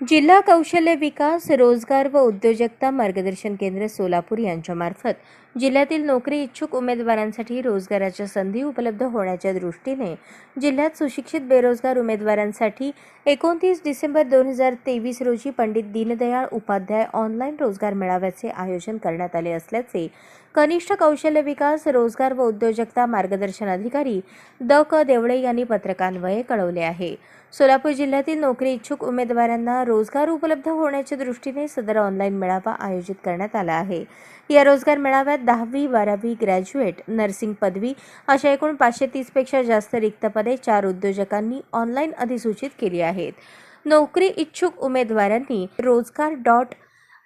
जिल्हा कौशल्य विकास रोजगार व उद्योजकता मार्गदर्शन केंद्र सोलापूर यांच्यामार्फत जिल्ह्यातील नोकरी इच्छुक उमेदवारांसाठी रोजगाराच्या संधी उपलब्ध होण्याच्या दृष्टीने जिल्ह्यात सुशिक्षित बेरोजगार उमेदवारांसाठी एकोणतीस डिसेंबर दोन हजार तेवीस रोजी पंडित दीनदयाळ उपाध्याय ऑनलाईन रोजगार मेळाव्याचे आयोजन करण्यात आले असल्याचे कनिष्ठ कौशल्य विकास रोजगार व उद्योजकता मार्गदर्शन अधिकारी द क देवळे यांनी पत्रकान्वये कळवले आहे. सोलापूर जिल्ह्यातील नोकरी इच्छुक उमेदवारांना रोजगार उपलब्ध होण्याच्या दृष्टीने सदर ऑनलाईन मेळावा आयोजित करण्यात आला आहे. या रोजगार मेळाव्यात दहावी बारावी ग्रॅज्युएट नर्सिंग पदवी अशा एकूण पाचशे तीसपेक्षा जास्त रिक्त पदे चार उद्योजकांनी ऑनलाईन अधिसूचित केली आहेत. नोकरी इच्छुक उमेदवारांनी रोजगार dot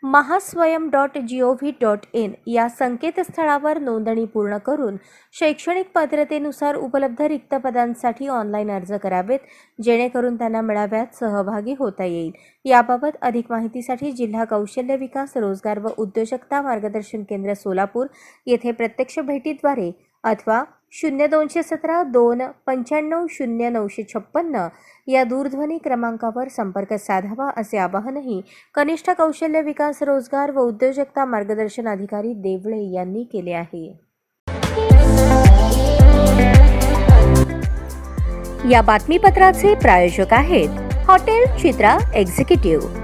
Mahaswayam dot G O V dot in या संकेतस्थळावर नोंदणी पूर्ण करून शैक्षणिक पात्रतेनुसार उपलब्ध रिक्त पदांसाठी ऑनलाईन अर्ज करावेत जेणेकरून त्यांना मेळाव्यात सहभागी होता येईल. याबाबत अधिक माहितीसाठी जिल्हा कौशल्य विकास रोजगार व उद्योजकता मार्गदर्शन केंद्र सोलापूर येथे प्रत्यक्ष भेटीद्वारे अथवा शून्य दोनशे सतरा दोन पंच्याण्णव शून्य नऊशे छप्पन्न या दूरध्वनी क्रमांकावर संपर्क साधावा असे आवाहनही कनिष्ठ कौशल्य विकास रोजगार व उद्योजकता मार्गदर्शन अधिकारी देवळे यांनी केले आहे. या बातमीपत्राचे प्रायोजक आहेत हॉटेल चित्रा एक्झिक्युटिव्ह.